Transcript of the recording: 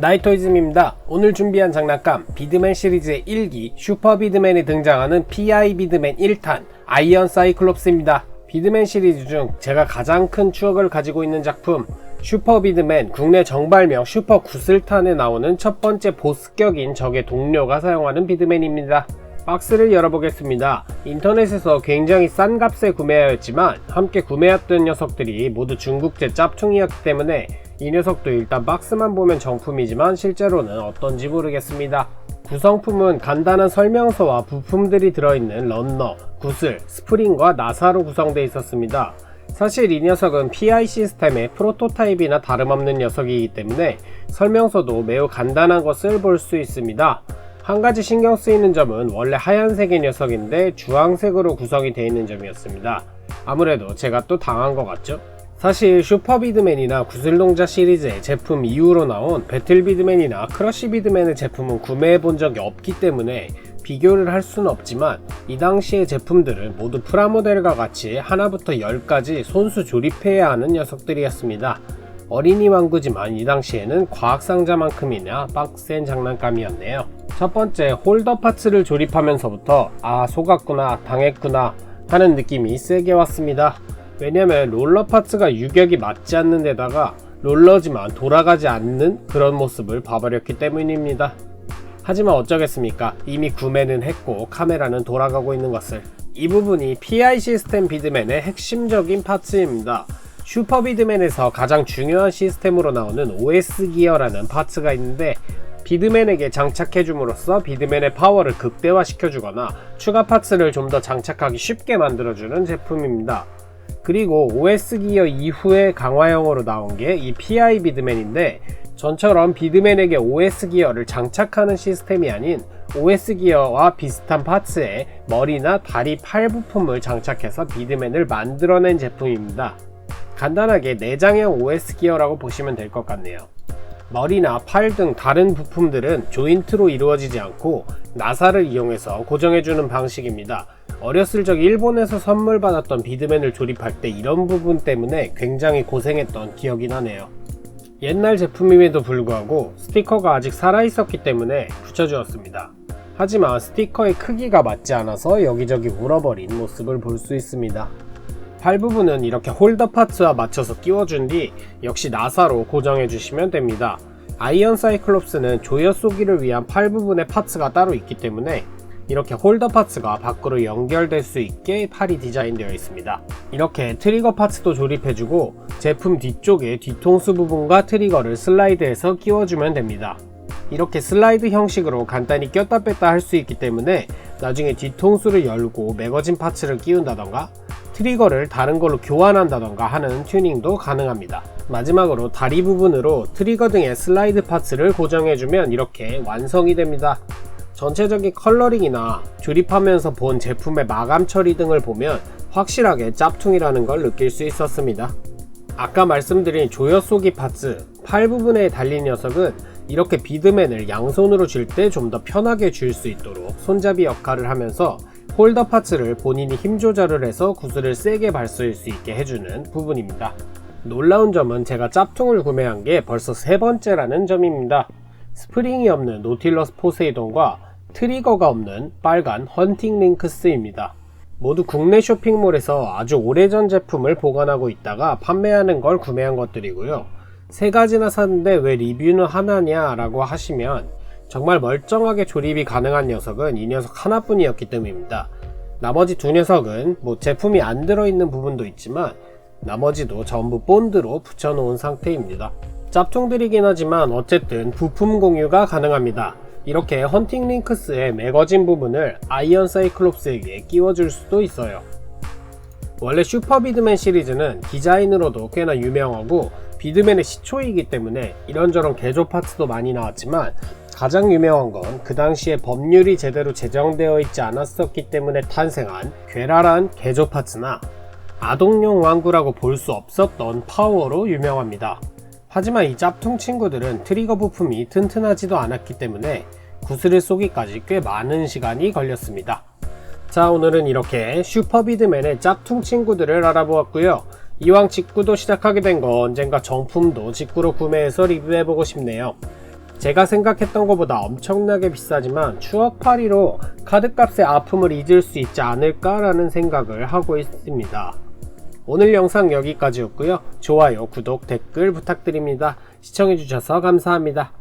나이토이즘입니다. 오늘 준비한 장난감 비드맨 시리즈의 1기 슈퍼 비드맨에 등장하는 PI 비드맨 1탄 아이언 사이클롭스입니다. 비드맨 시리즈 중 제가 가장 큰 추억을 가지고 있는 작품 슈퍼 비드맨 국내 정발명 슈퍼 구슬탄에 나오는 첫 번째 보스격인 적의 동료가 사용하는 비드맨입니다. 박스를 열어보겠습니다. 인터넷에서 굉장히 싼 값에 구매하였지만 함께 구매했던 녀석들이 모두 중국제 짭퉁이었기 때문에 이 녀석도 일단 박스만 보면 정품이지만 실제로는 어떤지 모르겠습니다. 구성품은 간단한 설명서와 부품들이 들어있는 런너, 구슬, 스프링과 나사로 구성되어 있었습니다. 사실 이 녀석은 PI 시스템의 프로토타입이나 다름없는 녀석이기 때문에 설명서도 매우 간단한 것을 볼 수 있습니다. 한 가지 신경 쓰이는 점은 원래 하얀색의 녀석인데 주황색으로 구성이 되어 있는 점이었습니다. 아무래도 제가 또 당한 것 같죠? 사실 슈퍼비드맨이나 구슬동자 시리즈의 제품 이후로 나온 배틀비드맨이나 크러쉬비드맨의 제품은 구매해 본 적이 없기 때문에 비교를 할 수는 없지만 이 당시의 제품들은 모두 프라모델과 같이 하나부터 열까지 손수 조립해야 하는 녀석들이었습니다. 어린이 왕구지만 이 당시에는 과학상자만큼이나 빡센 장난감이었네요. 첫 번째 홀더 파츠를 조립하면서부터 아 속았구나 당했구나 하는 느낌이 세게 왔습니다. 왜냐면 롤러 파츠가 유격이 맞지 않는 데다가 롤러지만 돌아가지 않는 그런 모습을 봐버렸기 때문입니다. 하지만 어쩌겠습니까? 이미 구매는 했고 카메라는 돌아가고 있는 것을. 이 부분이 PI 시스템 비드맨의 핵심적인 파츠입니다. 슈퍼 비드맨에서 가장 중요한 시스템으로 나오는 OS 기어라는 파츠가 있는데 비드맨에게 장착해줌으로써 비드맨의 파워를 극대화시켜주거나 추가 파츠를 좀 더 장착하기 쉽게 만들어주는 제품입니다. 그리고 OS 기어 이후에 강화형으로 나온 게 이 PI 비드맨인데 전처럼 비드맨에게 OS 기어를 장착하는 시스템이 아닌 OS 기어와 비슷한 파츠에 머리나 다리 팔 부품을 장착해서 비드맨을 만들어낸 제품입니다. 간단하게 내장형 OS 기어라고 보시면 될 것 같네요. 머리나 팔 등 다른 부품들은 조인트로 이루어지지 않고 나사를 이용해서 고정해주는 방식입니다. 어렸을 적 일본에서 선물 받았던 비드맨을 조립할 때 이런 부분 때문에 굉장히 고생했던 기억이 나네요. 옛날 제품임에도 불구하고 스티커가 아직 살아있었기 때문에 붙여주었습니다. 하지만 스티커의 크기가 맞지 않아서 여기저기 울어버린 모습을 볼 수 있습니다. 팔 부분은 이렇게 홀더 파츠와 맞춰서 끼워준 뒤 역시 나사로 고정해 주시면 됩니다. 아이언 사이클롭스는 조여 쏘기를 위한 팔 부분의 파츠가 따로 있기 때문에 이렇게 홀더 파츠가 밖으로 연결될 수 있게 팔이 디자인되어 있습니다. 이렇게 트리거 파츠도 조립해주고 제품 뒤쪽에 뒤통수 부분과 트리거를 슬라이드해서 끼워주면 됩니다. 이렇게 슬라이드 형식으로 간단히 꼈다 뺐다 할 수 있기 때문에 나중에 뒤통수를 열고 매거진 파츠를 끼운다던가 트리거를 다른 걸로 교환한다던가 하는 튜닝도 가능합니다. 마지막으로 다리 부분으로 트리거 등의 슬라이드 파츠를 고정해주면 이렇게 완성이 됩니다. 전체적인 컬러링이나 조립하면서 본 제품의 마감 처리 등을 보면 확실하게 짭퉁이라는 걸 느낄 수 있었습니다. 아까 말씀드린 조여 쏘기 파츠 팔 부분에 달린 녀석은 이렇게 비드맨을 양손으로 쥘 때 좀 더 편하게 쥘 수 있도록 손잡이 역할을 하면서 홀더 파츠를 본인이 힘 조절을 해서 구슬을 세게 발수할 수 있게 해주는 부분입니다. 놀라운 점은 제가 짭퉁을 구매한 게 벌써 세 번째라는 점입니다. 스프링이 없는 노틸러스 포세이돈과 트리거가 없는 빨간 헌팅 링크스입니다. 모두 국내 쇼핑몰에서 아주 오래전 제품을 보관하고 있다가 판매하는 걸 구매한 것들이고요. 세 가지나 샀는데 왜 리뷰는 하나냐 라고 하시면 정말 멀쩡하게 조립이 가능한 녀석은 이 녀석 하나뿐이었기 때문입니다. 나머지 두 녀석은 뭐 제품이 안 들어있는 부분도 있지만 나머지도 전부 본드로 붙여놓은 상태입니다. 짭퉁들이긴 하지만 어쨌든 부품 공유가 가능합니다. 이렇게 헌팅 링크스의 매거진 부분을 아이언 사이클롭스에게 끼워줄 수도 있어요. 원래 슈퍼 비드맨 시리즈는 디자인으로도 꽤나 유명하고 비드맨의 시초이기 때문에 이런저런 개조 파츠도 많이 나왔지만 가장 유명한 건 그 당시에 법률이 제대로 제정되어 있지 않았었기 때문에 탄생한 괴랄한 개조 파츠나 아동용 왕구라고 볼 수 없었던 파워로 유명합니다. 하지만 이 짭퉁 친구들은 트리거 부품이 튼튼하지도 않았기 때문에 구슬을 쏘기까지 꽤 많은 시간이 걸렸습니다. 자 오늘은 이렇게 슈퍼비드맨의 짭퉁 친구들을 알아보았고요. 이왕 직구도 시작하게 된 거 언젠가 정품도 직구로 구매해서 리뷰해보고 싶네요. 제가 생각했던 것보다 엄청나게 비싸지만 추억팔이로 카드값의 아픔을 잊을 수 있지 않을까라는 생각을 하고 있습니다. 오늘 영상 여기까지였고요. 좋아요, 구독, 댓글 부탁드립니다. 시청해주셔서 감사합니다.